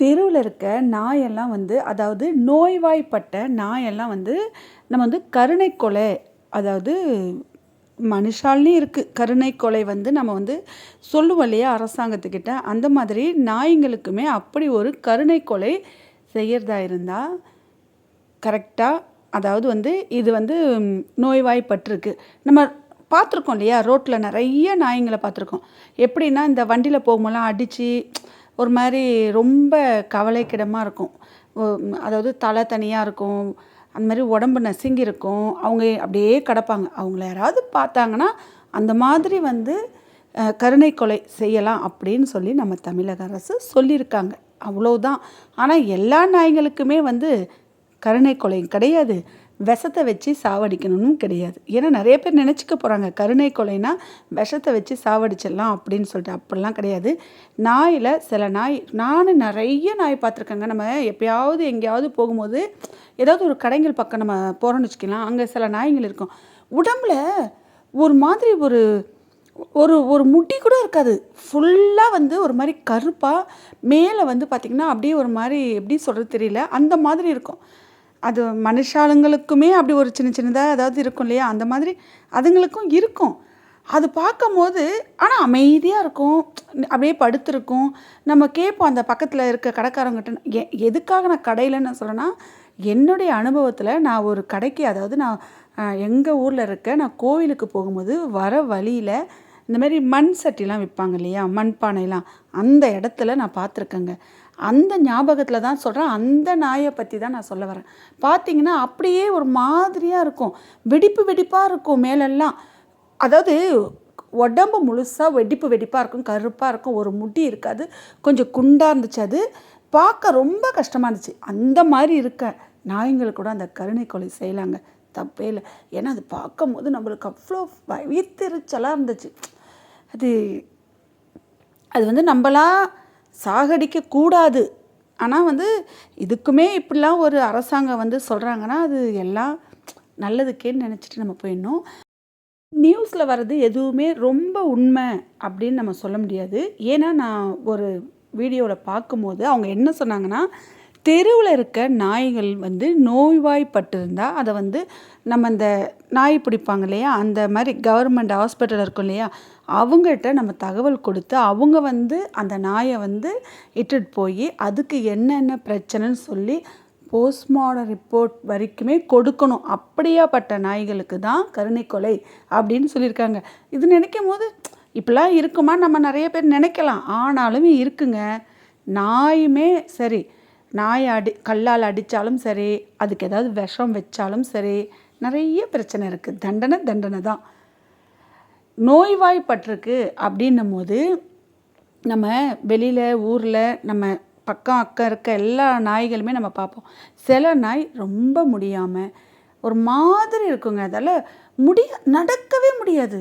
தெருவில் இருக்க நாயெல்லாம் வந்து அதாவது நோய்வாய்ப்பட்ட நாயெல்லாம் வந்து நம்ம வந்து கருணை கொலை அதாவது மனுஷாலையும் இருக்குது கருணை கொலை வந்து நம்ம வந்து சொல்லுவோம் இல்லையா அரசாங்கத்துக்கிட்ட? அந்த மாதிரி நாய்ங்களுக்குமே அப்படி ஒரு கருணை கொலை செய்கிறதா இருந்தால் கரெக்டாக அதாவது வந்து இது வந்து நோய்வாய்ப்பட்டிருக்கு. நம்ம பார்த்துருக்கோம் இல்லையா? ரோட்டில் நிறைய நாய்ங்களை பார்த்துருக்கோம். எப்படின்னா இந்த வண்டியில் போகும்போதெல்லாம் அடித்து ஒரு மாதிரி ரொம்ப கவலைக்கிடமாக இருக்கும். அதாவது தலை தனியாக இருக்கும் அந்த மாதிரி உடம்பு நசுங்கி இருக்கும் அவங்க அப்படியே கிடப்பாங்க. அவங்கள யாராவது பார்த்தாங்கன்னா அந்த மாதிரி வந்து கருணை கொலை செய்யலாம் அப்படின்னு சொல்லி நம்ம தமிழக அரசு சொல்லியிருக்காங்க. அவ்வளோதான் ஆனால் எல்லா நாய்களுக்குமே வந்து கருணை கொலை கிடையாது. விஷத்தை வச்சு சாவடிக்கணும்னு கிடையாது. ஏன்னா நிறைய பேர் நினச்சிக்க போகிறாங்க கருணை கொலைனா விஷத்தை வச்சு சாவடிச்சிடலாம் அப்படின்னு சொல்லிட்டு. அப்படிலாம் கிடையாது. நாயில் சில நாய் நானும் நிறைய நாய் பார்த்துருக்கேங்க. நம்ம எப்பயாவது எங்கேயாவது போகும்போது ஏதாவது ஒரு கடைகள் பக்கம் நம்ம போகிறோம்னு வச்சுக்கலாம். அங்கே சில நாய்கள் இருக்கும். உடம்புல ஒரு மாதிரி ஒரு ஒரு ஒரு முடி கூட இருக்காது. ஃபுல்லாக வந்து ஒரு மாதிரி கருப்பாக மேலே வந்து பார்த்திங்கன்னா அப்படியே ஒரு மாதிரி எப்படி சொல்கிறது தெரியல. அந்த மாதிரி இருக்கும். அது மனுஷாளுங்களுக்குமே அப்படி ஒரு சின்ன சின்னதாக ஏதாவது இருக்கும் இல்லையா? அந்த மாதிரி அதுங்களுக்கும் இருக்கும். அது பார்க்கும்போது ஆனால் அமைதியாக இருக்கும். அப்படியே படுத்திருக்கும். நம்ம கேட்போம் அந்த பக்கத்தில் இருக்க கடைக்காரங்கிட்ட எ எதுக்காக நான் கடையில் நான் சொல்கிறேன்னா என்னுடைய அனுபவத்தில் நான் ஒரு கடைக்கு அதாவது நான் எங்கள் ஊரில் இருக்க நான் கோவிலுக்கு போகும்போது வர வழியில் இந்த மாதிரி மண் சட்டிலாம் விற்பாங்க இல்லையா? மண்பானைலாம். அந்த இடத்துல நான் பார்த்துருக்கேங்க. அந்த ஞாபகத்தில் தான் சொல்கிறேன் அந்த நாயை பற்றி தான் நான் சொல்ல வரேன். பார்த்தீங்கன்னா அப்படியே ஒரு மாதிரியாக இருக்கும். வெடிப்பு வெடிப்பாக இருக்கும் மேலெல்லாம். அதாவது உடம்பு முழுசாக வெடிப்பு வெடிப்பாக இருக்கும் கருப்பாக இருக்கும் ஒரு முடி இருக்காது கொஞ்சம் குண்டாக இருந்துச்சு அது. பார்க்க ரொம்ப கஷ்டமாக இருந்துச்சு. அந்த மாதிரி இருக்க நாய்ங்களுக்கு கூட அந்த கருணை கொலை செய்யலாங்க. தப்பே இல்லை. ஏன்னா அது பார்க்கும்போது நம்மளுக்கு அவ்வளோ வயிற்றுச்சலாக இருந்துச்சு. அது அது வந்து நம்மளா சாகடிக்க கூடாது ஆனால் வந்து இதுக்குமே இப்படிலாம் ஒரு அரசாங்கம் வந்து சொல்கிறாங்கன்னா அது எல்லாம் நல்லதுக்கேன்னு நினச்சிட்டு நம்ம போயிடணும். நியூஸில் வர்றது எதுவுமே ரொம்ப உண்மை அப்படின்னு நம்ம சொல்ல முடியாது. ஏன்னா நான் ஒரு வீடியோவில் பார்க்கும்போது அவங்க என்ன சொன்னாங்கன்னா தெருவில் இருக்க நாய்கள் வந்து நோய்வாய்ப்பட்டிருந்தா அதை வந்து நம்ம இந்த நாய் பிடிப்பாங்க இல்லையா? அந்த மாதிரி கவர்மெண்ட் ஹாஸ்பிட்டல் இருக்கும் இல்லையா? அவங்கள்ட்ட நம்ம தகவல் கொடுத்து அவங்க வந்து அந்த நாயை வந்து இட்டுட்டு போய் அதுக்கு என்னென்ன பிரச்சனைன்னு சொல்லி போஸ்ட்மார்டம் ரிப்போர்ட் வரைக்குமே கொடுக்கணும். அப்படியாப்பட்ட நாய்களுக்கு தான் கருணை கொலை அப்படின்னு சொல்லியிருக்காங்க. இது நினைக்கும் போது இப்படிலாம் இருக்குமா? நம்ம நிறைய பேர் நினைக்கலாம். ஆனாலுமே இருக்குங்க. நாயுமே சரி நாயை அடி கல்லால் அடித்தாலும் சரி அதுக்கு ஏதாவது விஷம் வச்சாலும் சரி நிறைய பிரச்சனை இருக்குது தண்டனை தண்டனை தான். நோய்வாய்ப்பட்டிருக்கு அப்படின்னும் போது நம்ம வெளியில் ஊரில் நம்ம பக்கம் அக்கம் இருக்க எல்லா நாய்களுமே நம்ம பார்ப்போம். சில நாய் ரொம்ப முடியாமல் ஒரு மாதிரி இருக்குங்க. அதால் முடிய நடக்கவே முடியாது.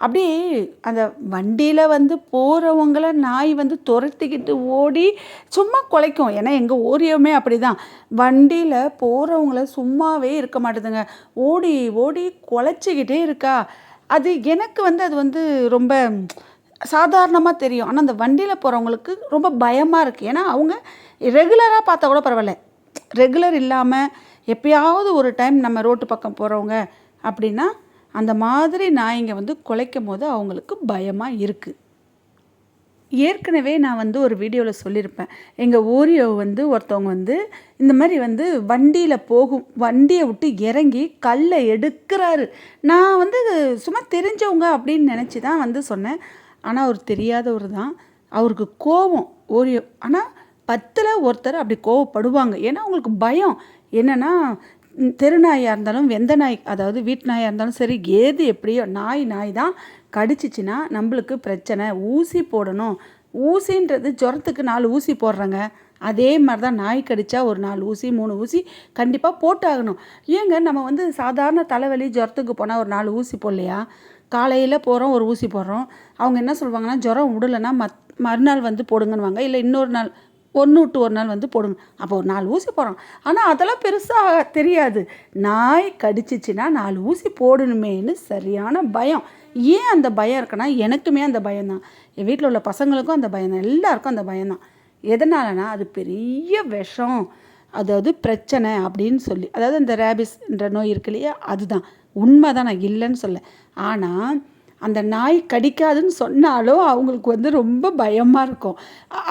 அப்படியே அந்த வண்டியில் வந்து போகிறவங்கள நாய் வந்து துரத்திக்கிட்டு ஓடி சும்மா குலைக்கும். ஏன்னா எங்கள் ஓரியமே அப்படி தான் வண்டியில் போகிறவங்கள சும்மாவே இருக்க மாட்டேதுங்க. ஓடி ஓடி குலைச்சிக்கிட்டே இருக்கா. அது எனக்கு வந்து அது வந்து ரொம்ப சாதாரணமாக தெரியும். ஆனால் அந்த வண்டியில் போகிறவங்களுக்கு ரொம்ப பயமாக இருக்குது ஏன்னா அவங்க ரெகுலராக பார்த்தா கூட பரவாயில்ல. ரெகுலர் இல்லாமல் எப்பயாவது ஒரு டைம் நம்ம ரோட்டு பக்கம் போகிறவங்க அப்படின்னா அந்த மாதிரி நாய்ங்க வந்து குலைக்கும் போது அவங்களுக்கு பயமாக இருக்குது ஏற்கனவே நான் வந்து ஒரு வீடியோவில் சொல்லியிருப்பேன் எங்கள் ஓரியோ வந்து ஒருத்தவங்க வந்து இந்த மாதிரி வந்து வண்டியில் போகும் வண்டியை விட்டு இறங்கி கல்லை எடுக்கிறாரு. நான் வந்து சும்மா தெரிஞ்சவங்க அப்படின்னு நினச்சி தான் வந்து சொன்னேன். ஆனால் அவர் தெரியாதவர் தான். அவருக்கு கோபம் ஓரியோ ஆனால் பத்தில் ஒருத்தர் அப்படி கோவப்படுவாங்க. ஏன்னா அவங்களுக்கு பயம். என்னென்னா தெரு நாயாக இருந்தாலும் வெந்த நாய் அதாவது வீட்டு நாயாக இருந்தாலும் சரி ஏது எப்படியோ நாய் நாய் தான் கடிச்சிச்சின்னா நம்மளுக்கு பிரச்சனை. ஊசி போடணும். ஊசின்றது ஜுரத்துக்கு நாலு ஊசி போடுறாங்க. அதே மாதிரி தான் நாய் கடிச்சா ஒரு நாலு ஊசி மூணு ஊசி கண்டிப்பாக போட்டாகணும். ஏங்க நம்ம வந்து சாதாரண தலைவலி ஜுரத்துக்கு போனால் ஒரு நாலு ஊசி போடலையா? காலையில் போகிறோம் ஒரு ஊசி போடுறோம். அவங்க என்ன சொல்லுவாங்கன்னா ஜுரம் விடலைன்னா மத் மறுநாள் வந்து போடுங்கன்னுவாங்க. இல்லை இன்னொரு நாள் ஒன்று விட்டு ஒரு நாள் வந்து போடுங்க. அப்போ ஒரு நாலு ஊசி போடுறோம். ஆனால் அதெல்லாம் பெருசாக தெரியாது. நாய் கடிச்சிச்சின்னா நாலு ஊசி போடணுமேன்னு சரியான பயம். ஏன் அந்த பயம் இருக்குன்னா எனக்குமே அந்த பயம்தான். என் வீட்டில் உள்ள பசங்களுக்கும் அந்த பயம்தான். எல்லாருக்கும் அந்த பயம்தான். எதனாலனா அது பெரிய விஷம். அதாவது பிரச்சனை அப்படின்னு சொல்லி. அதாவது இந்த ரேபிஸ்ன்ற நோய் இருக்கு இல்லையா அதுதான். உண்மை தான் நான் இல்லைன்னு சொல்ல ஆனால் அந்த நாய் கடிக்காதுன்னு சொன்னாலும் அவங்களுக்கு வந்து ரொம்ப பயமாக இருக்கும்.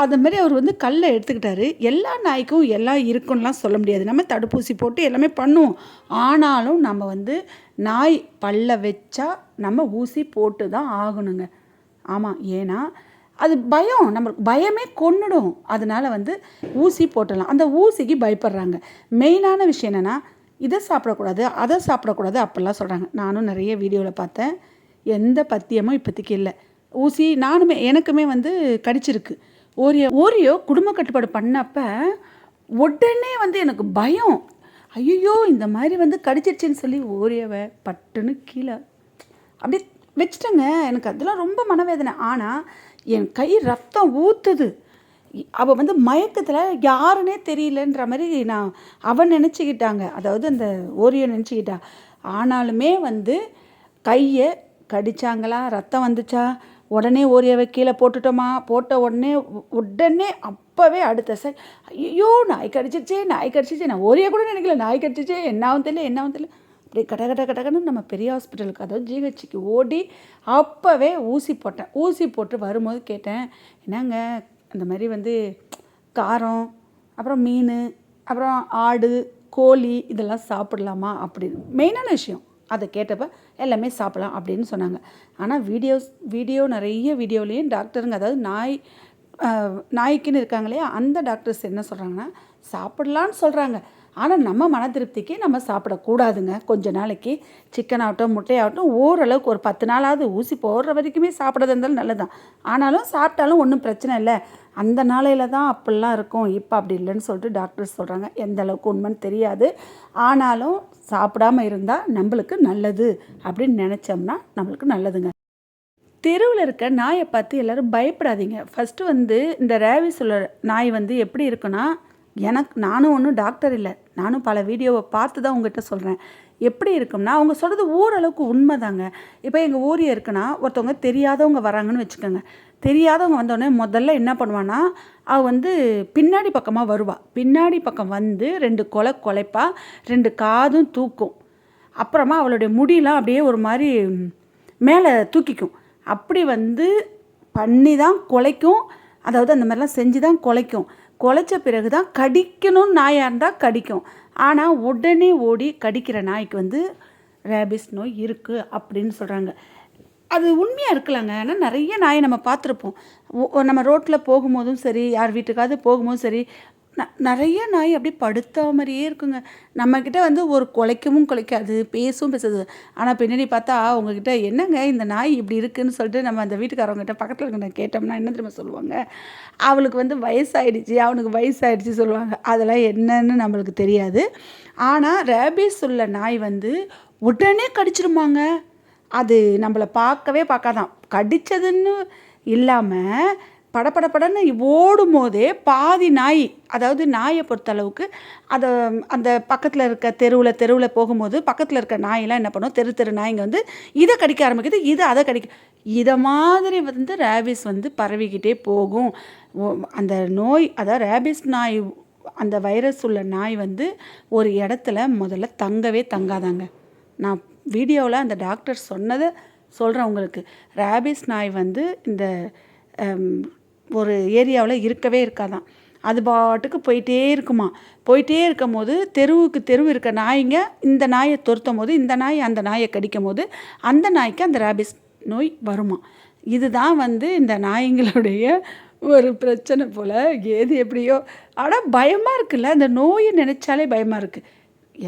அது மாதிரி அவர் வந்து கல்லை எடுத்துக்கிட்டாரு. எல்லா நாய்க்கும் எல்லாம் இருக்குன்னெலாம் சொல்ல முடியாது. நம்ம தடுப்பூசி போட்டு எல்லாமே பண்ணுவோம். ஆனாலும் நம்ம வந்து நாய் பல்ல வச்சா நம்ம ஊசி போட்டு தான் ஆகணுங்க. ஆமாம் ஏன்னா அது பயம். நம்மளுக்கு பயமே கொன்னுடும். அதனால வந்து ஊசி போட்டலாம் அந்த ஊசிக்கு பயப்படுறாங்க. மெயினான விஷயம் என்னென்னா இதை சாப்பிடக்கூடாது அதை சாப்பிடக்கூடாது அப்படிலாம் சொல்கிறாங்க நானும் நிறைய வீடியோவில் பார்த்தேன். எந்த பத்தியமும் இப்போதைக்கு இல்லை. ஊசி நானுமே எனக்குமே வந்து கடிச்சிருக்கு. ஓரியோ ஓரியோ குடும்ப கட்டுப்பாடு பண்ணப்ப உடனே வந்து எனக்கு பயம். ஐயோ இந்த மாதிரி வந்து கடிச்சிருச்சுன்னு சொல்லி ஓரியவை பட்டுன்னு கீழே அப்படியே வச்சிட்டேங்க. எனக்கு அதெல்லாம் ரொம்ப மனவேதனை. ஆனால் என் கை ரத்தம் ஊற்றுது அவள் வந்து மயக்கத்தில் யாருன்னே தெரியலன்ற மாதிரி நான் அவன் நினச்சிக்கிட்டாங்க. அதாவது அந்த ஓரியோ நினச்சிக்கிட்டா. ஆனாலுமே வந்து கையை கடித்தாங்களா ரத்தம் வந்துச்சா? உடனே ஓரியாவை கீழே போட்டுட்டோமா? போட்ட உடனே உடனே அப்போவே அடுத்த சார் ஐயோ நாய் கடிச்சிருச்சே நாய் கடிச்சிருச்சே. நான் ஓரியா கூட நினைக்கல. நாய் கடிச்சிச்சே என்னாவும் தெரியல என்னாவும் தெரியல. அப்படியே கட கட கடகன்னு நம்ம பெரிய ஹாஸ்பிட்டலுக்கு அதாவது ஜிஹெச்சுக்கு ஓடி அப்போவே ஊசி போட்டேன். ஊசி போட்டு வரும்போது கேட்டேன் என்னங்க இந்த மாதிரி வந்து காரம் அப்புறம் மீன் அப்புறம் ஆடு கோழி இதெல்லாம் சாப்பிடலாமா? அப்படின்னு. மெயினான விஷயம். அதை கேட்டப்ப எல்லாமே சாப்பிடலாம் அப்படின்னு சொன்னாங்க. ஆனால் வீடியோஸ் வீடியோ நிறைய வீடியோலேயும் டாக்டருங்க அதாவது நாய் நாய்க்குன்னு இருக்காங்க இல்லையா அந்த டாக்டர்ஸ் என்ன சொல்கிறாங்கன்னா சாப்பிடலான்னு சொல்கிறாங்க ஆனால் நம்ம மன திருப்திக்கு நம்ம சாப்பிடக்கூடாதுங்க. கொஞ்ச நாளைக்கு சிக்கன் ஆகட்டும் முட்டையாகட்டும் ஓரளவுக்கு ஒரு பத்து நாளாவது ஊசி போடுற வரைக்குமே சாப்பிட்றது இருந்தாலும் நல்லதுதான். ஆனாலும் சாப்பிட்டாலும் ஒன்றும் பிரச்சனை இல்லை. அந்த நாளையில் தான் அப்படிலாம் இருக்கும். இப்போ அப்படி இல்லைன்னு சொல்லிட்டு டாக்டர்ஸ் சொல்கிறாங்க எந்த அளவுக்கு உண்மைன்னு தெரியாது. ஆனாலும் சாப்பிடாம இருந்தால் நம்மளுக்கு நல்லது அப்படின்னு நினச்சோம்னா நம்மளுக்கு நல்லதுங்க. தெருவில் இருக்க நாயை பார்த்து எல்லோரும் பயப்படாதீங்க. ஃபஸ்ட்டு வந்து இந்த ரேவிஸ் உள்ள நாய் வந்து எப்படி இருக்குன்னா எனக்கு நானும் ஒன்றும் டாக்டர் இல்லை. நானும் பல வீடியோவை பார்த்து தான் உங்ககிட்ட சொல்கிறேன் எப்படி இருக்கும்னா அவங்க சொல்கிறது ஓரளவுக்கு உண்மைதாங்க. இப்போ எங்கள் ஊரில் இருக்குன்னா ஒருத்தவங்க தெரியாதவங்க வராங்கன்னு வச்சுக்கோங்க. தெரியாதவங்க வந்தோடனே முதல்ல என்ன பண்ணுவான்னா அவள் வந்து பின்னாடி பக்கமாக வருவாள் பின்னாடி பக்கம் வந்து ரெண்டு கொலை கொலைப்பா ரெண்டு காதும் தூக்கும். அப்புறமா அவளுடைய முடியெலாம் அப்படியே ஒரு மாதிரி மேலே தூக்கிக்கும். அப்படி வந்து பண்ணி தான் குலைக்கும். அதாவது அந்த மாதிரிலாம் செஞ்சு தான் குலைக்கும். குலைச்ச பிறகு தான் கடிக்கணும்னு நாயாக இருந்தால் கடிக்கும். ஆனால் உடனே ஓடி கடிக்கிற நாய்க்கு வந்து ரேபிஸ் நோய் இருக்குது அப்படின்னு சொல்கிறாங்க அது உண்மையாக இருக்கலாங்க. ஆனால் நிறைய நாயை நம்ம பார்த்துருப்போம். நம்ம ரோட்டில் போகும்போதும் சரி யார் வீட்டுக்காவது போகும்போதும் சரி ந நிறைய நாய் அப்படியே படுத்த மாதிரியே இருக்குங்க. நம்மக்கிட்ட வந்து ஒரு குலைக்கவும் குலைக்காது பேசவும் பேசுது. ஆனால் பின்னாடி பார்த்தா உங்ககிட்ட என்னங்க இந்த நாய் இப்படி இருக்குன்னு சொல்லிட்டு நம்ம அந்த வீட்டுக்காரவங்ககிட்ட பக்கத்தில் இருக்கிற கேட்டோம்னா என்ன தெரியுமா சொல்லுவாங்க? அவளுக்கு வந்து வயசாயிடுச்சு அவனுக்கு வயசாயிடுச்சு சொல்லுவாங்க. அதெல்லாம் என்னன்னு நம்மளுக்கு தெரியாது. ஆனால் ரேபிஸ் உள்ள நாய் வந்து உடனே கடிச்சிருமாங்க. அது நம்மளை பார்க்கவே பார்க்காதான். கடித்ததுன்னு இல்லாமல் படபடபடன்னு ஓடும் போதே பாதி நாய் அதாவது நாயை பொறுத்தளவுக்கு அதை அந்த பக்கத்தில் இருக்க தெருவில் தெருவில் போகும்போது பக்கத்தில் இருக்க நாயெல்லாம் என்ன பண்ணும்? தெரு தெரு நாய்ங்க வந்து இதை கடிக்க ஆரம்பிக்குது இதை அதை கடிக்க. இதை மாதிரி வந்து ரேபிஸ் வந்து பரவிக்கிட்டே போகும். அந்த நோய் அதாவது ரேபிஸ் நாய் அந்த வைரஸ் உள்ள நாய் வந்து ஒரு இடத்துல முதல்ல தங்கவே தங்காதாங்க. நான் வீடியோவில் அந்த டாக்டர் சொன்னதை சொல்கிறேன் உங்களுக்கு. ரேபிஸ் நாய் வந்து இந்த ஒரு ஏரியாவில் இருக்கவே இருக்காதான். அது பாட்டுக்கு போயிட்டே இருக்குமா? போயிட்டே இருக்கும் போது தெருவுக்கு தெருவு இருக்க நாய்ங்க இந்த நாயை துரத்தும் போது இந்த நாய் அந்த நாயை கடிக்கும் போது அந்த நாய்க்கு அந்த ரேபிஸ் நோய் வருமா? இதுதான் வந்து இந்த நாய்ங்களுடைய ஒரு பிரச்சனை போல் ஏது எப்படியோ. ஆனால் பயமாக இருக்குல்ல? அந்த நோயை நினச்சாலே பயமாக இருக்குது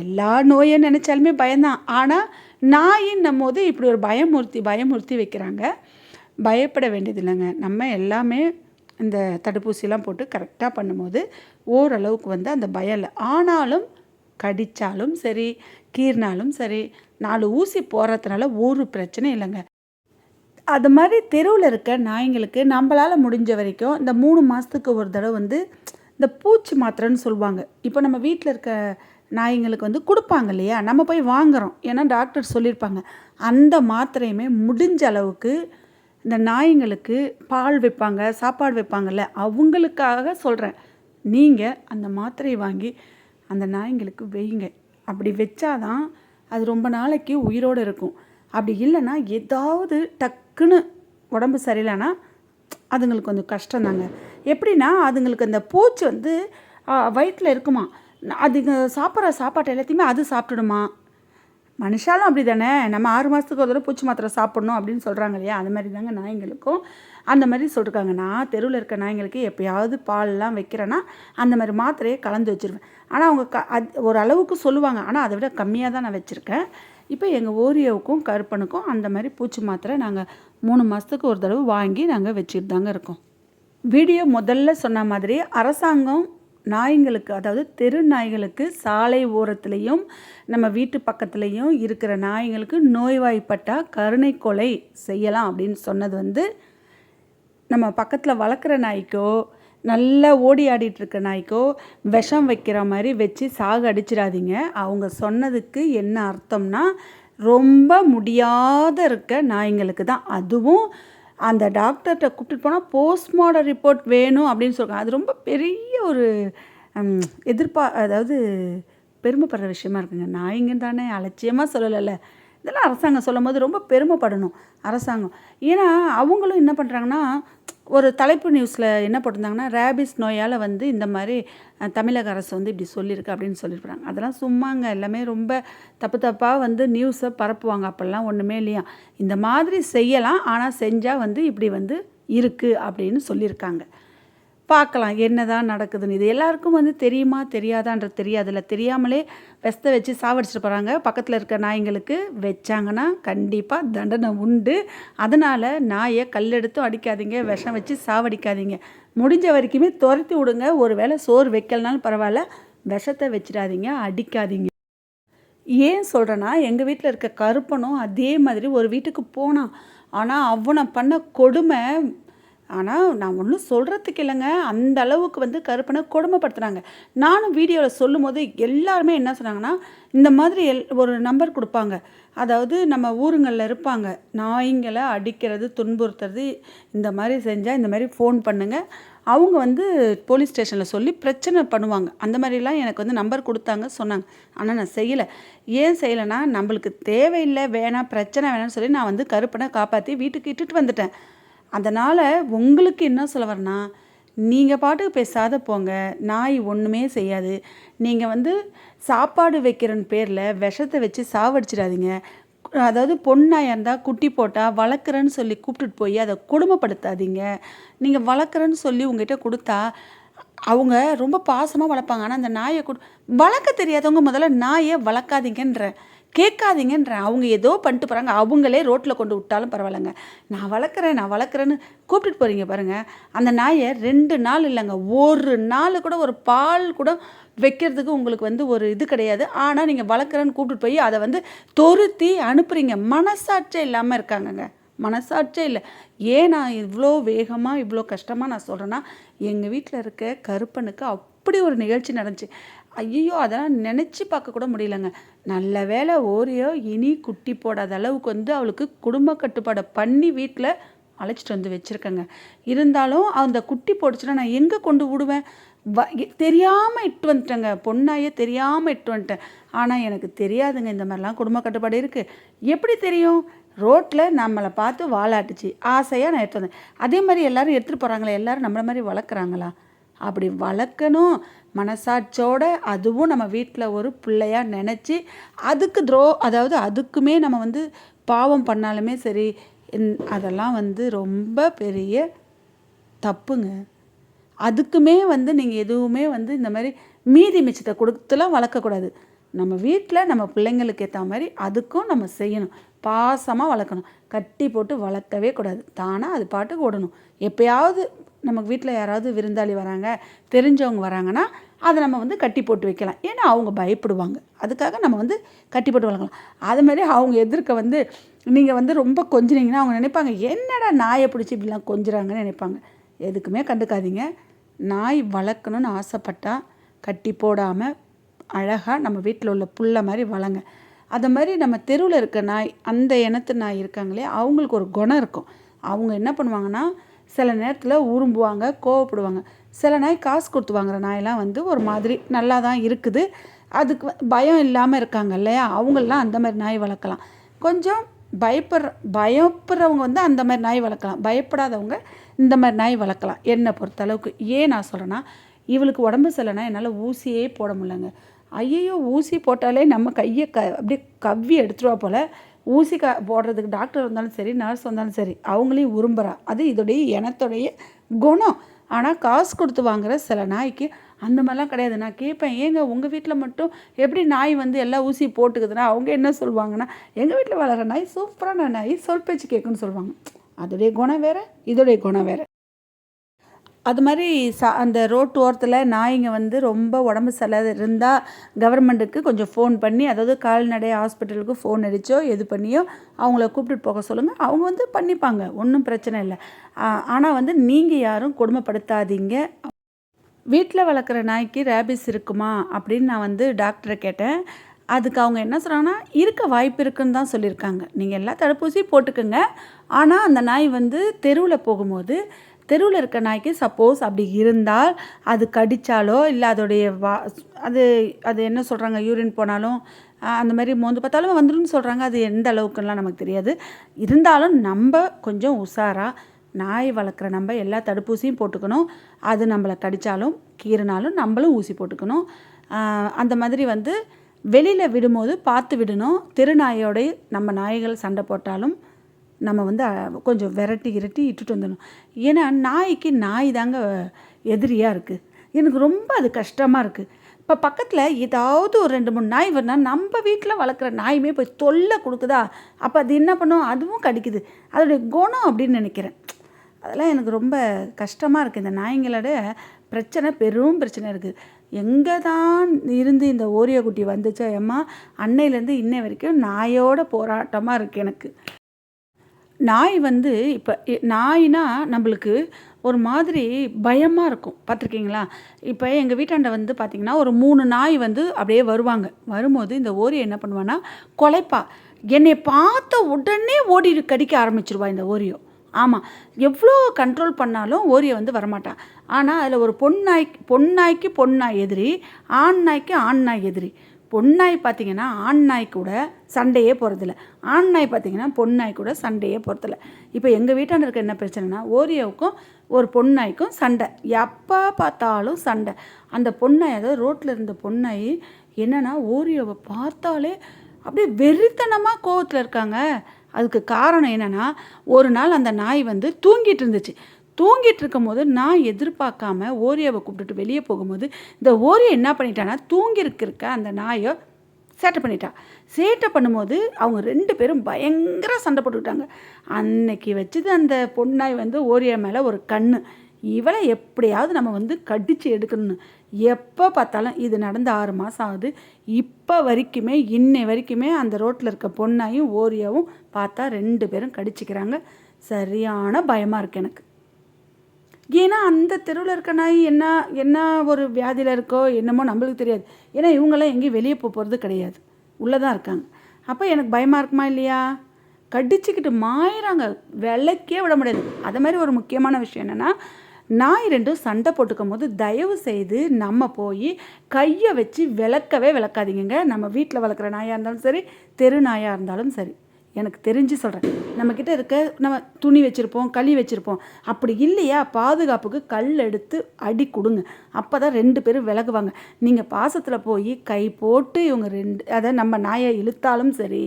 எல்லா நோயை நினச்சாலுமே பயம்தான். ஆனால் நாயின்னும் போது இப்படி ஒரு பயமுறுத்தி பயமுறுத்தி வைக்கிறாங்க. பயப்பட வேண்டியது இல்லைங்க நம்ம எல்லாமே இந்த தடுப்பூசிலாம் போட்டு கரெக்டாக பண்ணும்போது ஓரளவுக்கு வந்து அந்த பயம் இல்லை. ஆனாலும் கடித்தாலும் சரி கீறினாலும் சரி நாலு ஊசி போடுறதுனால ஒரு பிரச்சனை இல்லைங்க. அது மாதிரி தெருவில் இருக்க நாய்ங்களுக்கு நம்மளால் முடிஞ்ச வரைக்கும் இந்த மூணு மாதத்துக்கு ஒரு தடவை வந்து இந்த பூச்சி மாத்திரைன்னு சொல்லுவாங்க. இப்போ நம்ம வீட்டில் இருக்க நாய்ங்களுக்கு வந்து கொடுப்பாங்க இல்லையா? நம்ம போய் வாங்குறோம். ஏன்னா டாக்டர் சொல்லியிருப்பாங்க. அந்த மாத்திரையுமே முடிஞ்ச அளவுக்கு இந்த நாய்ங்களுக்கு பால் வைப்பாங்க சாப்பாடு வைப்பாங்கல்ல அவங்களுக்காக சொல்கிறேன் நீங்கள் அந்த மாத்திரையை வாங்கி அந்த நாய்ங்களுக்கு வைங்க அப்படி வச்சாதான் அது ரொம்ப நாளைக்கு உயிரோடு இருக்கும். அப்படி இல்லைன்னா ஏதாவது டக்குன்னு உடம்பு சரியில்லைன்னா அதுங்களுக்கு கொஞ்சம் கஷ்டம்தாங்க. எப்படின்னா அதுங்களுக்கு அந்த பூச்சி வந்து வயிற்றில் இருக்குமா? அதுங்க சாப்பிட்ற சாப்பாட்டு எல்லாத்தையுமே அது சாப்பிட்டுடுமா? மனுஷாலும் அப்படி தானே நம்ம ஆறு மாதத்துக்கு ஒரு தடவை பூச்சி மாத்திரை சாப்பிட்ணும் அப்படின்னு சொல்கிறாங்க இல்லையா? அது மாதிரி தாங்க நாய்ங்களுக்கும். அந்த மாதிரி சொல்லியிருக்காங்க நான் தெருவில் இருக்க நாய்ங்களுக்கு எப்போயாவது பால்லாம் வைக்கிறேன்னா அந்த மாதிரி மாத்திரையை கலந்து வச்சுருவேன். ஆனால் அவங்க க அது ஒரு அளவுக்கு சொல்லுவாங்க. ஆனால் அதை விட கம்மியாக தான் நான் வச்சுருக்கேன். இப்போ எங்கள் ஓரியோவுக்கும் கருப்பனுக்கும் அந்த மாதிரி பூச்சி மாத்திரை நாங்கள் மூணு மாதத்துக்கு ஒரு தடவை வாங்கி நாங்கள் வச்சுட்டு தாங்க இருக்கோம். வீடியோ முதல்ல சொன்ன மாதிரி அரசாங்கம் நாய்ங்களுக்கு அதாவது தெரு நாய்களுக்கு சாலை ஓரத்துலேயும் நம்ம வீட்டு பக்கத்துலேயும் இருக்கிற நாய்களுக்கு நோய்வாய்ப்பட்டால் கருணை கொலை செய்யலாம் அப்படின்னு சொன்னது வந்து நம்ம பக்கத்தில் வளர்க்குற நாய்க்கோ நல்லா ஓடி ஆடிட்டு இருக்க நாய்க்கோ விஷம் வைக்கிற மாதிரி வச்சு சாக அடிச்சிடாதீங்க. அவங்க சொன்னதுக்கு என்ன அர்த்தம்னா ரொம்ப முடியாத இருக்க நாய்ங்களுக்கு தான். அதுவும் அந்த டாக்டர்கிட்ட கூப்பிட்டு போனால் போஸ்ட்மார்டம் ரிப்போர்ட் வேணும் அப்படின்னு சொல்கிறாங்க அது ரொம்ப பெரிய ஒரு எதிர்பா அதாவது பெருமைப்படுற விஷயமா இருக்குங்க. நான் இங்கே தானே அலட்சியமாக சொல்லலைல்ல. இதெல்லாம் அரசாங்கம் சொல்லும் போது ரொம்ப பெருமைப்படணும். அரசாங்கம். ஏன்னா அவங்களும் என்ன பண்ணுறாங்கன்னா ஒரு தலைப்பு நியூஸில் என்ன போட்டிருந்தாங்கன்னா ரேபிஸ் நோயால் வந்து இந்த மாதிரி தமிழக அரசு வந்து இப்படி சொல்லியிருக்கு அப்படின்னு சொல்லியிருக்கிறாங்க. அதெல்லாம் சும்மாங்க எல்லாமே ரொம்ப தப்பு தப்பாக வந்து நியூஸை பரப்புவாங்க. அப்போல்லாம் ஒன்றுமே இல்லையா? இந்த மாதிரி செய்யலாம் ஆனால் செஞ்சால் வந்து இப்படி வந்து இருக்குது அப்படின்னு சொல்லியிருக்காங்க. பார்க்கலாம் என்ன தான் நடக்குதுன்னு. இது எல்லாருக்கும் வந்து தெரியுமா தெரியாதான்ற தெரியாதுல்ல தெரியாமலே வெஸ்தை வச்சு சாவடிச்சிட்டு போகிறாங்க பக்கத்தில் இருக்க நாய்ங்களுக்கு வச்சாங்கன்னா கண்டிப்பாக தண்டனை உண்டு. அதனால் நாயை கல்லெடுத்தும் அடிக்காதீங்க விஷம் வச்சு சாவடிக்காதீங்க. முடிஞ்ச வரைக்குமே துரத்தி விடுங்க. ஒரு வேளை சோறு வைக்கலனாலும் பரவாயில்ல விஷத்தை வச்சிடாதீங்க அடிக்காதீங்க. ஏன் சொல்கிறேன்னா எங்கள் வீட்டில் இருக்க கருப்பனும் அதே மாதிரி ஒரு வீட்டுக்கு போனான். ஆனால் அவனை பண்ண கொடுமை ஆனால் நான் ஒன்றும் சொல்கிறதுக்கு இல்லைங்க. அந்த அளவுக்கு வந்து கருப்பனை கொடுமைப்படுத்துகிறாங்க நானும் வீடியோவில் சொல்லும் போது எல்லாருமே என்ன சொன்னாங்கன்னா இந்த மாதிரி எல் ஒரு நம்பர் கொடுப்பாங்க. அதாவது நம்ம ஊருங்களில் இருப்பாங்க. நாய்ங்களை அடிக்கிறது துன்புறுத்துறது இந்த மாதிரி செஞ்சால் இந்த மாதிரி ஃபோன் பண்ணுங்கள் அவங்க வந்து போலீஸ் ஸ்டேஷனில் சொல்லி பிரச்சனை பண்ணுவாங்க. அந்த மாதிரிலாம் எனக்கு வந்து நம்பர் கொடுத்தாங்க சொன்னாங்க. ஆனால் நான் செய்யலை. ஏன் செய்யலைன்னா நம்மளுக்கு தேவையில்லை வேணாம் பிரச்சனை வேணாம்னு சொல்லி நான் வந்து கருப்பனை காப்பாற்றி வீட்டுக்கு இட்டுட்டு வந்துட்டேன். அதனால் உங்களுக்கு என்ன சொல்ல வரேன்னா நீங்கள் பாட்டுக்கு பேசாத போங்க நாய் ஒன்றுமே செய்யாது. நீங்கள் வந்து சாப்பாடு வைக்கிறன்னு பேரில் விஷத்தை வச்சு சாவடிச்சிடாதீங்க. அதாவது பொண்ணாக இருந்தால் குட்டி போட்டால் வளர்க்குறேன்னு சொல்லி கூப்பிட்டுட்டு போய் அதை கொடுமைப்படுத்தாதீங்க. நீங்கள் வளர்க்குறேன்னு சொல்லி உங்ககிட்ட கொடுத்தா அவங்க ரொம்ப பாசமாக வளர்ப்பாங்க. ஆனால் அந்த நாயை கொடு வளர்க்க தெரியாதவங்க முதல்ல நாயை வளர்க்காதீங்கன்ற. கேட்காதீங்கன்றேன் அவங்க ஏதோ பண்ணிட்டு போகிறாங்க அவங்களே ரோட்டில் கொண்டு விட்டாலும் பரவாயில்லைங்க. நான் வளர்க்குறேன் நான் வளர்க்குறேன்னு கூப்பிட்டுட்டு போகிறீங்க பாருங்கள் அந்த நாயை ரெண்டு நாள் இல்லைங்க ஒரு நாள் கூட ஒரு பால் கூட வைக்கிறதுக்கு உங்களுக்கு வந்து ஒரு இது கிடையாது. ஆனால் நீங்கள் வளர்க்குறேன்னு கூப்பிட்டு போய் அதை வந்து தொருத்தி அனுப்புகிறீங்க மனசாட்சியே இல்லாமல் இருக்காங்கங்க. மனசாட்சியே இல்லை. ஏன் நான் இவ்வளோ வேகமாக இவ்வளோ கஷ்டமாக நான் சொல்கிறேன்னா எங்கள் வீட்டில் இருக்க கருப்பனுக்கு அப்படி ஒரு நிகழ்ச்சி நடந்துச்சு. ஐயோ அதெல்லாம் நினச்சி பார்க்க கூட முடியலங்க. நல்ல வேலை ஓரியோ இனி குட்டி போடாத அளவுக்கு வந்து அவளுக்கு குடும்ப கட்டுப்பாடை பண்ணி வீட்டில் அழைச்சிட்டு வந்து வச்சுருக்கேங்க. இருந்தாலும் அந்த குட்டி போட்டுச்சுன்னா நான் எங்கே கொண்டு விடுவேன்? வ தெரியாமல் இட்டு வந்துட்டேங்க. பொண்ணாயே தெரியாமல் இட்டு வந்துட்டேன். ஆனால் எனக்கு தெரியாதுங்க. இந்த மாதிரிலாம் குடும்ப கட்டுப்பாடு இருக்குது எப்படி தெரியும்? ரோட்டில் நம்மளை பார்த்து வாழாட்டுச்சு ஆசையாக நான் எடுத்து வந்தேன். அதே மாதிரி எல்லோரும் எடுத்துகிட்டு போகிறாங்களே எல்லோரும் நம்மளை மாதிரி வளர்க்குறாங்களா? அப்படி வளர்க்கணும். மனசாட்சியோட அதுவும் நம்ம வீட்டில் ஒரு பிள்ளையாக நினச்சி அதுக்கு துரோ அதாவது அதுக்குமே நம்ம வந்து பாவம் பண்ணாலுமே சரி அதெல்லாம் வந்து ரொம்ப பெரிய தப்புங்க. அதுக்குமே வந்து நீங்கள் எதுவுமே வந்து இந்த மாதிரி மீதி மிச்சத்தை கொடுத்துலாம் வளர்க்கக்கூடாது. நம்ம வீட்டில் நம்ம பிள்ளைங்களுக்கு ஏற்ற மாதிரி அதுக்கும் நம்ம செய்யணும். பாசமாக வளர்க்கணும். கட்டி போட்டு வளர்க்கவே கூடாது. தானாக அது பாட்டுக்கு ஓடணும். எப்போயாவது நமக்கு வீட்டில் யாராவது விருந்தாளி வராங்க தெரிஞ்சவங்க வராங்கன்னா அதை நம்ம வந்து கட்டி போட்டு வைக்கலாம். ஏன்னா அவங்க பயப்படுவாங்க. அதுக்காக நம்ம வந்து கட்டி போட்டு வளர்க்கலாம். அதுமாரி அவங்க எதிர்க்க வந்து நீங்கள் வந்து ரொம்ப கொஞ்சினீங்கன்னா அவங்க நினைப்பாங்க என்னடா நாயை பிடிச்சி இப்படிலாம் கொஞ்சிறாங்கன்னு நினைப்பாங்க. எதுக்குமே கண்டுக்காதீங்க. நாய் வளர்க்கணும்னு ஆசைப்பட்டால் கட்டி போடாமல் அழகாக நம்ம வீட்டில் உள்ள புள்ள மாதிரி வளங்க அதை மாதிரி நம்ம தெருவில் இருக்க நாய் அந்த இனத்து நாய் இருக்காங்களே அவங்களுக்கு ஒரு குணம் இருக்கும். அவங்க என்ன பண்ணுவாங்கன்னா சில நேரத்தில் உரும்புவாங்க கோவப்படுவாங்க. சில நாய் காசு கொடுத்து வாங்குற நாயெல்லாம் வந்து ஒரு மாதிரி நல்லா தான் இருக்குது. அதுக்கு பயம் இல்லாமல் இருக்காங்க இல்லையா? அவங்களாம் அந்த மாதிரி நாய் வளர்க்கலாம். கொஞ்சம் பயப்படுற பயப்படுறவங்க வந்து அந்த மாதிரி நாய் வளர்க்கலாம். பயப்படாதவங்க இந்த மாதிரி நாய் வளர்க்கலாம். என்னை பொறுத்தளவுக்கு ஏன் நான் சொல்கிறேன்னா இவளுக்கு உடம்பு சரியில்லைனா என்னால் ஊசியே போட முடியலங்க. ஐயையோ ஊசி போட்டாலே நம்ம கையை க அப்படியே கவ்வி எடுத்துருவா போல். ஊசி க போடுறதுக்கு டாக்டர் வந்தாலும் சரி நர்ஸ் வந்தாலும் சரி அவங்களையும் விரும்புகிறா அது இதோடைய இனத்துடைய குணம். ஆனால் காசு கொடுத்து வாங்குற சில நாய்க்கு அந்த மாதிரிலாம் கிடையாது. நான் கேட்பேன் ஏங்க உங்கள் வீட்டில் மட்டும் எப்படி நாய் வந்து எல்லா ஊசி போட்டுக்குதுன்னா அவங்க என்ன சொல்லுவாங்கன்னா எங்கள் வீட்டில் வளர்கிற நாய் சூப்பரான நாய் சொல் பேச்சு கேட்குன்னு சொல்லுவாங்க. அதோடைய குணம் வேறு இதோடைய குணம் வேறு. அது மாதிரி சா அந்த ரோட்டு ஓரத்தில் நாய்ங்க வந்து ரொம்ப உடம்பு சில இருந்தால் கவர்மெண்ட்டுக்கு கொஞ்சம் ஃபோன் பண்ணி அதாவது கால்நடை ஹாஸ்பிட்டலுக்கு ஃபோன் அடித்தோ எது பண்ணியோ அவங்கள கூப்பிட்டுட்டு போக சொல்லுங்கள் அவங்க வந்து பண்ணிப்பாங்க ஒன்றும் பிரச்சனை இல்லை. ஆனால் வந்து நீங்கள் யாரும் கொடுமைப்படுத்தாதீங்க. வீட்டில் வளர்க்குற நாய்க்கு ரேபிஸ் இருக்குமா அப்படின்னு நான் வந்து டாக்டரை கேட்டேன். அதுக்கு அவங்க என்ன சொல்கிறாங்கன்னா இருக்க வாய்ப்பு இருக்குன்னு தான் சொல்லியிருக்காங்க. நீங்கள் எல்லா தடுப்பூசியும் போட்டுக்கோங்க. ஆனால் அந்த நாய் வந்து தெருவில் போகும்போது தெருவில் இருக்க நாய்க்கு சப்போஸ் அப்படி இருந்தால் அது கடித்தாலோ இல்லை அதோடைய வா அது அது என்ன சொல்கிறாங்க யூரின் போனாலும் அந்த மாதிரி மோந்து பார்த்தாலும் வந்துடும் சொல்கிறாங்க அது எந்த அளவுக்குலாம் நமக்கு தெரியாது. இருந்தாலும் நம்ம கொஞ்சம் உஷாராக நாய் வளர்க்குற நம்ம எல்லா தடுப்பூசியும் போட்டுக்கணும். அது நம்மளை கடித்தாலும் கீறினாலும் நம்மளும் ஊசி போட்டுக்கணும். அந்த மாதிரி வந்து வெளியில் விடும்போது பார்த்து விடணும். தெருநாயோட நம்ம நாய்கள் சண்டை போட்டாலும் நம்ம வந்து கொஞ்சம் விரட்டி இரட்டி இட்டுட்டு வந்துடணும். ஏன்னா நாய்க்கு நாய் தாங்க எதிரியாக இருக்குது எனக்கு ரொம்ப அது கஷ்டமாக இருக்குது இப்போ பக்கத்தில் ஏதாவது ஒரு ரெண்டு மூணு நாய் வரனா நம்ம வீட்டில் வளர்க்குற நாயுமே போய் தொல்லை கொடுக்குதா? அப்போ அது என்ன பண்ணும்? அதுவும் கடிக்குது. அதோடைய குணம் அப்படின்னு நினைக்கிறேன். அதெல்லாம் எனக்கு ரொம்ப கஷ்டமாக இருக்குது இந்த நாய்ங்களோட பிரச்சனை பெரும் பிரச்சனை இருக்குது எங்கே தான் இருந்து இந்த ஓரியோ குட்டி வந்துச்சோ ஏம்மா அன்னையிலேருந்து இன்னை வரைக்கும் நாயோட போராட்டமாக இருக்குது எனக்கு. நாய் வந்து இப்போ நாய்னா நம்மளுக்கு ஒரு மாதிரி பயமாக இருக்கும். பார்த்துருக்கீங்களா? இப்போ எங்கள் வீட்டாண்ட வந்து பார்த்திங்கன்னா ஒரு மூணு நாய் வந்து அப்படியே வருவாங்க. வரும்போது இந்த ஓரி என்ன பண்ணுவான்னா கொலைப்பா. என்னை பார்த்த உடனே ஓடி கடிக்க ஆரம்பிச்சிருவா இந்த ஓரியோ. ஆமாம் எவ்வளோ கண்ட்ரோல் பண்ணாலும் ஓரியை வந்து வரமாட்டான் ஆனால் அதில் ஒரு பொன் நாய் பொன் நாய்க்கு பொன் நாய் எதிரி ஆண் நாய்க்கு ஆண் நாய் எதிரி. பொன்னாய் பார்த்தீங்கன்னா ஆண் நாய் கூட சண்டையே போகிறதில்ல ஆண் நாய் பார்த்தீங்கன்னா பொன்னாய் கூட சண்டையே போகிறதில்ல இப்போ எங்கள் வீட்டாண்ட இருக்க என்ன பிரச்சனைனா ஓரியோவுக்கும் ஒரு பொண்ணாய்க்கும் சண்டை. எப்போ பார்த்தாலும் சண்டை. அந்த பொண்ணாய் அதாவது ரோட்டில் இருந்த பொண்ணாய் என்னென்னா ஓரியோவை பார்த்தாலே அப்படியே வெறித்தனமாக கோவத்தில் இருக்காங்க. அதுக்கு காரணம் என்னென்னா ஒரு நாள் அந்த நாய் வந்து தூங்கிட்டு இருந்துச்சு. தூங்கிட்டு இருக்கும்போது நான் எதிர்பார்க்காம ஓரியாவை கூப்பிட்டுட்டு வெளியே போகும்போது இந்த ஓரியை என்ன பண்ணிட்டான்னா தூங்கிருக்க இருக்க அந்த நாயை சேட்டை பண்ணிட்டா. சேட்டை பண்ணும்போது அவங்க ரெண்டு பேரும் பயங்கர சண்டை போட்டுக்கிட்டாங்க. அன்னைக்கு வச்சது அந்த பொண்ணாய் வந்து ஓரியா மேலே ஒரு கண்ணு. இவளை எப்படியாவது நம்ம வந்து கடித்து எடுக்கணும்னு. எப்போ பார்த்தாலும் இது நடந்து ஆறு மாதம் ஆகுது. இப்போ வரைக்குமே இன்னை வரைக்குமே அந்த ரோட்டில் இருக்க பொண்ணாயும் ஓரியாவும் பார்த்தா ரெண்டு பேரும் கடிச்சிக்கிறாங்க. சரியான பயமாக இருக்குது எனக்கு. ஏன்னா அந்த தெருவில் இருக்க நாய் என்ன என்ன ஒரு வியாதியில் இருக்கோ என்னமோ நம்மளுக்கு தெரியாது. ஏன்னா இவங்கெல்லாம் எங்கேயும் வெளியே போக போகிறது கிடையாது. உள்ளே தான் இருக்காங்க. அப்போ எனக்கு பயமாக இருக்குமா இல்லையா? கடிச்சிக்கிட்டு மாயிறாங்க. விளக்கே விட முடியாது. அது மாதிரி ஒரு முக்கியமான விஷயம் என்னென்னா நாய் ரெண்டும் சண்டை போட்டுக்கும் போது தயவு செய்து நம்ம போய் கையை வச்சு விளக்கவே விளக்காதீங்க நம்ம வீட்டில் வளர்க்குற நாயாக இருந்தாலும் சரி தெரு நாயாக இருந்தாலும் சரி. எனக்கு தெரிஞ்சு சொல்கிறேன் நம்மக்கிட்ட இருக்க நம்ம துணி வச்சுருப்போம் களி வச்சுருப்போம். அப்படி இல்லையா? பாதுகாப்புக்கு கல் எடுத்து அடி கொடுங்க. அப்போ தான் ரெண்டு பேரும் விலகுவாங்க. நீங்கள் பாசத்தில் போய் கை போட்டு இவங்க ரெண்டு அதை நம்ம நாயை இழுத்தாலும் சரி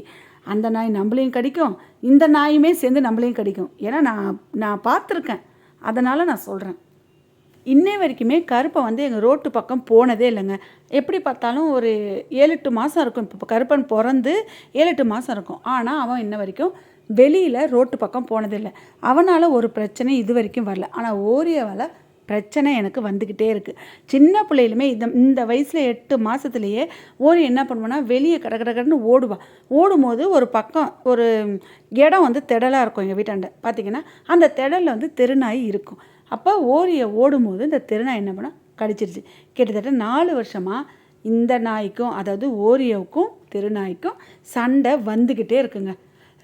அந்த நாய் நம்மளையும் கடிக்கும். இந்த நாயுமே சேர்ந்து நம்மளையும் கடிக்கும். ஏன்னா நான் நான் பார்த்துருக்கேன். அதனால் நான் சொல்கிறேன் இன்னை வரைக்குமே கருப்பை வந்து எங்கள் ரோட்டு பக்கம் போனதே இல்லைங்க. எப்படி பார்த்தாலும் ஒரு ஏழு எட்டு மாதம் இருக்கும். இப்போ கருப்பன் பிறந்து ஏழு எட்டு மாதம் இருக்கும். ஆனால் அவன் இன்ன வரைக்கும் வெளியில் ரோட்டு பக்கம் போனதில்லை அவனால் ஒரு பிரச்சனை இது வரைக்கும் வரல. ஆனால் ஓரியவால் பிரச்சனை எனக்கு வந்துக்கிட்டே இருக்குது சின்ன பிள்ளையிலுமே இந்த இந்த வயசில் எட்டு மாதத்துலேயே ஓரி என்ன பண்ணுவான்னா வெளியே கட கட கடன்னு ஓடுவான் ஓடும்போது ஒரு பக்கம் ஒரு இடம் வந்து திடலாக இருக்கும் எங்கள் வீட்டாண்ட. பார்த்திங்கன்னா அந்த திடலில் வந்து தெருநாய் இருக்கும். அப்போ ஓரியை ஓடும்போது இந்த திருநாய் என்ன பண்ணா கடிச்சிருச்சு. கிட்டத்தட்ட நாலு வருஷமாக இந்த நாய்க்கும் அதாவது ஓரியோவுக்கும் தெருநாய்க்கும் சண்டை வந்துக்கிட்டே இருக்குங்க.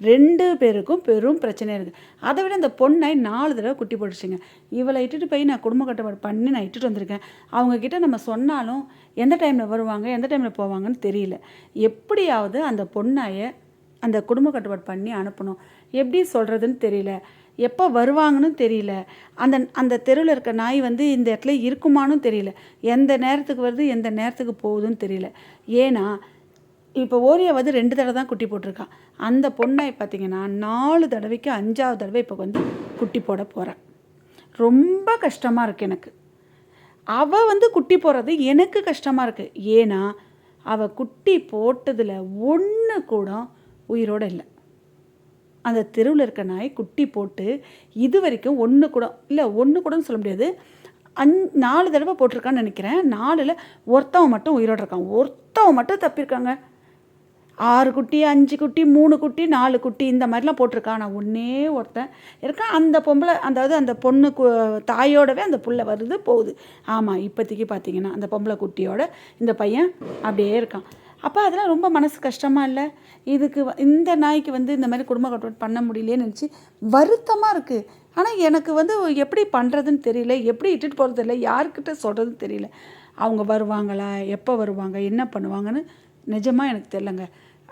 ரெண்டு பேருக்கும் பெரும் பிரச்சனை இருக்குது அதை விட இந்த பொண்ணை நாலு தடவை குட்டி போட்டுச்சுங்க. இவளை இட்டுட்டு போய் நான் குடும்ப கட்டுப்பாடு பண்ணி நான் இட்டுட்டு வந்திருக்கேன். அவங்கக்கிட்ட நம்ம சொன்னாலும் எந்த டைமில் வருவாங்க எந்த டைமில் போவாங்கன்னு தெரியல. எப்படியாவது அந்த பொண்ணாயை அந்த குடும்ப கட்டுப்பாடு பண்ணி அனுப்பணும். எப்படி சொல்கிறதுன்னு தெரியல. எப்போ வருவாங்கன்னு தெரியல. அந்த அந்த தெருவில் இருக்க நாய் வந்து இந்த இடத்துல இருக்குமானும் தெரியல. எந்த நேரத்துக்கு வருது எந்த நேரத்துக்கு போகுதுன்னு தெரியல. ஏன்னா இப்போ ஓரியா வந்து ரெண்டு தடவை தான் குட்டி போட்டிருக்கான் அந்த பொண்ணை பார்த்தீங்கன்னா நாலு தடவைக்கு அஞ்சாவது தடவை இப்போ வந்து குட்டி போட போகிறேன் ரொம்ப கஷ்டமாக இருக்குது எனக்கு. அவள் வந்து குட்டி போடுறது எனக்கு கஷ்டமாக இருக்குது ஏன்னா அவள் குட்டி போட்டதில் ஒன்று கூட உயிரோடு இல்லை. அந்த தெருவில் இருக்க நாய் குட்டி போட்டு இது வரைக்கும் ஒன்று கூட இல்லை ஒன்று கூடன்னு சொல்ல முடியாது. அஞ் நாலு தடவை போட்டிருக்கான்னு நினைக்கிறேன். நாலில் ஒருத்தவன் மட்டும் உயிரோடு இருக்கான். ஒருத்தவன் மட்டும் தப்பியிருக்காங்க. ஆறு குட்டி அஞ்சு குட்டி மூணு குட்டி நாலு குட்டி இந்த மாதிரிலாம் போட்டிருக்கான் நான் ஒன்றே ஒருத்தன் இருக்கான். அந்த பொம்பளை அதாவது அந்த பொண்ணு கு தாயோடவே அந்த புள்ள வருது போகுது. ஆமாம் இப்போதைக்கு பார்த்தீங்கன்னா அந்த பொம்பளை குட்டியோட இந்த பையன் அப்படியே இருக்கான். அப்போ அதெல்லாம் ரொம்ப மனசு கஷ்டமாக இல்லை? இதுக்கு வ- இந்த நாய்க்கு வந்து இந்த மாதிரி குடும்ப கட்டுப்பாடு பண்ண முடியலையேன்னு நினச்சி வருத்தமாக இருக்குது ஆனால் எனக்கு வந்து எப்படி பண்ணுறதுன்னு தெரியல எப்படி இட்டுட்டு போகிறது தெரியல யார்கிட்ட சொல்கிறதுன்னு தெரியல. அவங்க வருவாங்களா? எப்போ வருவாங்க? என்ன பண்ணுவாங்கன்னு நிஜமாக எனக்கு தெரிலங்க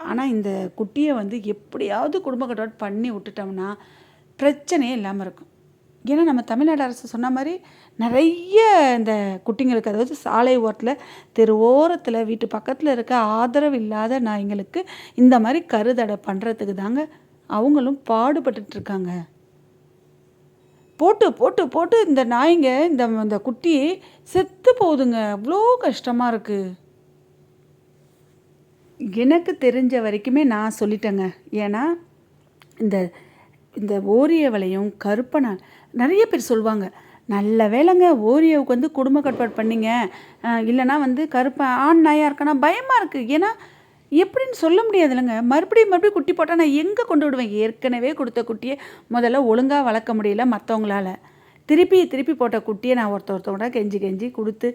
ஆனால் இந்த குட்டியை வந்து எப்படியாவது குடும்ப கட்டுப்பாடு பண்ணி விட்டுட்டோம்னா பிரச்சனையே இல்லாமல் இருக்கும். ஏன்னா நம்ம தமிழ்நாடு அரசு சொன்ன மாதிரி நிறைய இந்த குட்டிங்களுக்கு அதாவது சாலை ஓரத்தில் தெரு ஓரத்தில் வீட்டு பக்கத்தில் இருக்க ஆதரவு இல்லாத நாய்ங்களுக்கு இந்த மாதிரி கருதடை பண்ணுறதுக்கு தாங்க அவங்களும் பாடுபட்டுட்ருக்காங்க போட்டு போட்டு போட்டு இந்த நாய்ங்க இந்த இந்த குட்டி செத்து போகுதுங்க. அவ்வளோ கஷ்டமாக இருக்குது எனக்கு தெரிஞ்ச வரைக்குமே நான் சொல்லிட்டேங்க. ஏன்னா இந்த இந்த ஓரிய வலையும் கருப்பனை நிறைய பேர் சொல்லுவாங்க நல்ல வேலைங்க ஓரியோவுக்கு வந்து குடும்ப கட்டுப்பாடு பண்ணிங்க. இல்லைன்னா வந்து கருப்பன் ஆண் நாயாக இருக்கனா பயமாக இருக்குது ஏன்னா எப்படின்னு சொல்ல முடியாது இல்லைங்க மறுபடியும் மறுபடியும் குட்டி போட்டால் நான் எங்கே கொண்டு விடுவேன்? ஏற்கனவே கொடுத்த குட்டியை முதல்ல ஒழுங்காக வளர்க்க முடியல மற்றவங்களால திருப்பி திருப்பி போட்ட குட்டியை நான் ஒருத்த ஒருத்தவங்க கெஞ்சி கெஞ்சி கொடுத்து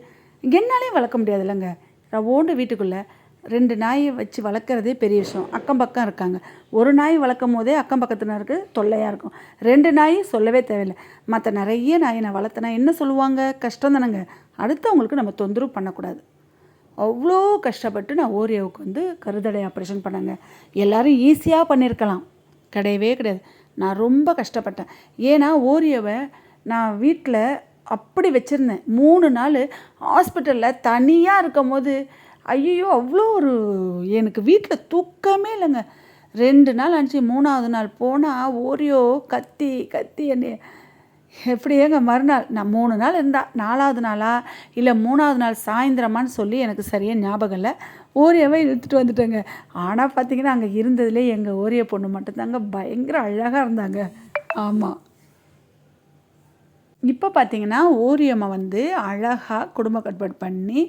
என்னாலையும் வளர்க்க முடியாதுல்லங்க ரவோண்டு வீட்டுக்குள்ளே ரெண்டு நாயை வச்சு வளர்க்குறதே பெரிய விஷயம். அக்கம் பக்கம் இருக்காங்க. ஒரு நாய் வளர்க்கும் போதே அக்கம் பக்கத்தினருக்கு தொல்லையாக இருக்கும். ரெண்டு நாய் சொல்லவே தேவையில்லை. மற்ற நிறைய நாயை நான் வளர்த்தனா என்ன சொல்லுவாங்க? கஷ்டம் தானேங்க. அடுத்தவங்களுக்கு நம்ம தொந்தரவு பண்ணக்கூடாது. அவ்வளோ கஷ்டப்பட்டு நான் ஓரியோவுக்கு வந்து கருதடை ஆப்ரேஷன் பண்ணேங்க. எல்லாரும் ஈஸியாக பண்ணியிருக்கலாம் கிடையவே கிடையாது. நான் ரொம்ப கஷ்டப்பட்டேன். ஏன்னா ஓரியோவை நான் வீட்டில் அப்படி வச்சுருந்தேன். மூணு நாள் ஹாஸ்பிட்டலில் தனியாக இருக்கும் போது ஐயோ அவ்வளோ ஒரு எனக்கு வீட்டில் தூக்கமே இல்லைங்க. ரெண்டு நாள் ஆச்சு மூணாவது நாள் போனால் ஓரியோ கத்தி கத்தி என்னை எப்படி ஏங்க மறுநாள் நான் மூணு நாள் இருந்தா நாலாவது நாளா இல்லை மூணாவது நாள் சாயந்தரமான்னு சொல்லி எனக்கு சரியாக ஞாபகம் இல்லை ஓரியாவே இழுத்துட்டு வந்துட்டேங்க. ஆனால் பார்த்தீங்கன்னா அங்கே இருந்ததுலேயே எங்கள் ஓரிய பொண்ணு மட்டும்தாங்க பயங்கர அழகாக இருந்தாங்க. ஆமாம் இப்போ பார்த்தீங்கன்னா ஓரியம்மை வந்து அழகாக குடும்ப கட்டுப்பாடு பண்ணி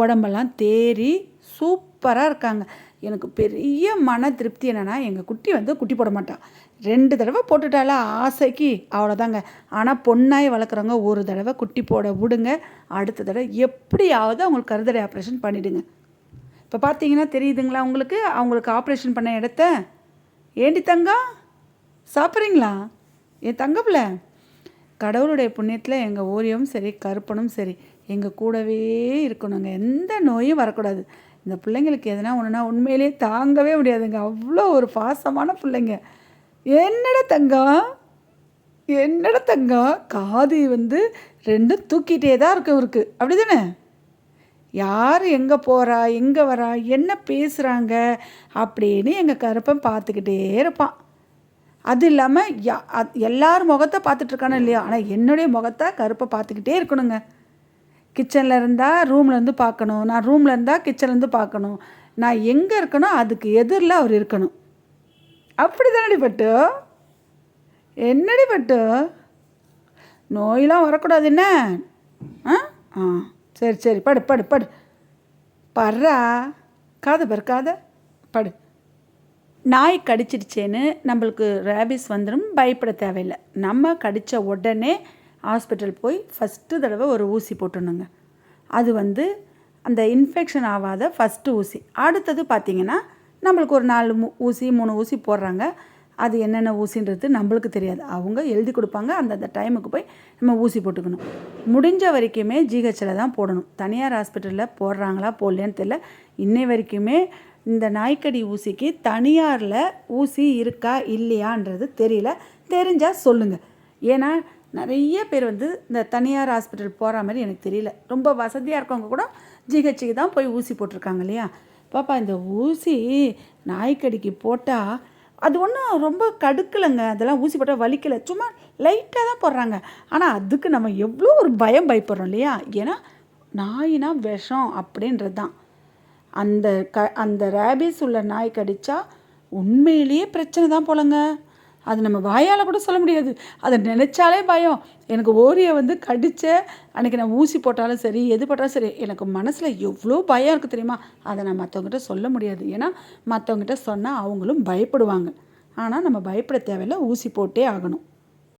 உடம்பெல்லாம் தேறி சூப்பராக இருக்காங்க. எனக்கு பெரிய மன திருப்தி என்னென்னா எங்கள் குட்டி வந்து குட்டி போட மாட்டான் ரெண்டு தடவை போட்டுட்டால ஆசைக்கு அவ்வளோதாங்க ஆனால் பொண்ணாய் வளர்க்குறவங்க ஒரு தடவை குட்டி போட விடுங்க. அடுத்த தடவை எப்படியாவது அவங்களுக்கு கருதடை ஆப்ரேஷன் பண்ணிவிடுங்க இப்போ பார்த்தீங்கன்னா தெரியுதுங்களா உங்களுக்கு? அவங்களுக்கு ஆப்ரேஷன் பண்ண இடத்த? ஏண்டி தங்கம்? சாப்பிட்றீங்களா? என் தங்கப்பில்ல கடவுளுடைய புண்ணியத்தில் எங்கள் ஓரியும் சரி கருப்பனும் சரி எங்கள் கூடவே இருக்கணுங்க எந்த நோயும் வரக்கூடாது. இந்த பிள்ளைங்களுக்கு எதனா ஒன்றுனா உண்மையிலேயே தாங்கவே முடியாதுங்க. அவ்வளோ ஒரு பாசமான பிள்ளைங்க. என்னடா தங்கம் என்னடா தங்கம் காது வந்து ரெண்டும் தூக்கிட்டே தான் இருக்கு இவருக்கு. அப்படி தானே யார் எங்கே போகிறா எங்கே வரா? என்ன பேசுகிறாங்க அப்படின்னு எங்கள் கருப்பன் பார்த்துக்கிட்டே இருப்பான். அது இல்லாமல் யா எல்லார் முகத்தை பார்த்துட்ருக்கானோ இல்லையா? ஆனால் என்னுடைய முகத்தை கருப்பை பார்த்துக்கிட்டே இருக்கணுங்க. கிச்சனில் இருந்தால் ரூம்லேருந்து பார்க்கணும். நான் ரூமில் இருந்தால் கிச்சன்லேருந்து பார்க்கணும். நான் எங்கே இருக்கணும் அதுக்கு எதிரில் அவர் இருக்கணும். அப்படி தானடி பட்டு? என்னடி பட்டு? நோயெலாம் வரக்கூடாது என்ன? ஆ? ஆ சரி சரி படு படு படு. படுறா காது பாரு காதை. படு. நாய் கடிச்சிடுச்சேன்னு நம்மளுக்கு ரேபிஸ் வந்துடும் பயப்பட தேவையில்லை. நம்ம கடித்த உடனே ஹாஸ்பிட்டல் போய் ஃபஸ்ட்டு தடவை ஒரு ஊசி போட்டுணுங்க அது வந்து அந்த இன்ஃபெக்ஷன் ஆகாத ஃபஸ்ட்டு ஊசி. அடுத்தது பார்த்திங்கன்னா நம்மளுக்கு ஒரு நாலு ஊசி மூணு ஊசி போடுறாங்க. அது என்னென்ன ஊசின்றது நம்மளுக்கு தெரியாது. அவங்க எழுதி கொடுப்பாங்க. அந்தந்த டைமுக்கு போய் நம்ம ஊசி போட்டுக்கணும். முடிஞ்ச வரைக்குமே ஜிஹெச்சில் தான் போடணும். தனியார் ஹாஸ்பிட்டலில் போடுறாங்களா போடலன்னு தெரியல. இன்னை வரைக்குமே இந்த நாய்க்கடி ஊசிக்கு தனியாரில் ஊசி இருக்கா இல்லையான்றது தெரியல. தெரிஞ்சால் சொல்லுங்கள் ஏன்னா நிறைய பேர் வந்து இந்த தனியார் ஹாஸ்பிட்டல் போகிற மாதிரி எனக்கு தெரியல. ரொம்ப வசதியாக இருக்கவங்க கூட ஜிஹெச்சுக்கு தான் போய் ஊசி போட்டிருக்காங்க இல்லையா? பாப்பா இந்த ஊசி நாய்க்கடிக்கு போட்டால் அது ஒன்றும் ரொம்ப கடுக்கலைங்க. அதெல்லாம் ஊசி போட்டால் வலிக்கலை. சும்மா லைட்டாக தான் போடுறாங்க. ஆனால் அதுக்கு நம்ம எவ்வளோ ஒரு பயம் பயப்படுறோம் இல்லையா? ஏன்னா நாயினா விஷம் அப்படின்றது தான். அந்த க அந்த ரேபிஸ் உள்ள நாய் கடித்தா உண்மையிலேயே பிரச்சனை தான் போலங்க. அது நம்ம வாயால் கூட சொல்ல முடியாது. அதை நினச்சாலே பயம். எனக்கு ஓரியை வந்து கடிச்ச அன்றைக்கி நான் ஊசி போட்டாலும் சரி எது போட்டாலும் சரி எனக்கு மனசில் எவ்வளோ பயம் இருக்குது தெரியுமா? அதை நான் மற்றவங்ககிட்ட சொல்ல முடியாது. ஏன்னா மற்றவங்ககிட்ட சொன்னால் அவங்களும் பயப்படுவாங்க. ஆனால் நம்ம பயப்பட தேவையில்ல. ஊசி போட்டே ஆகணும்.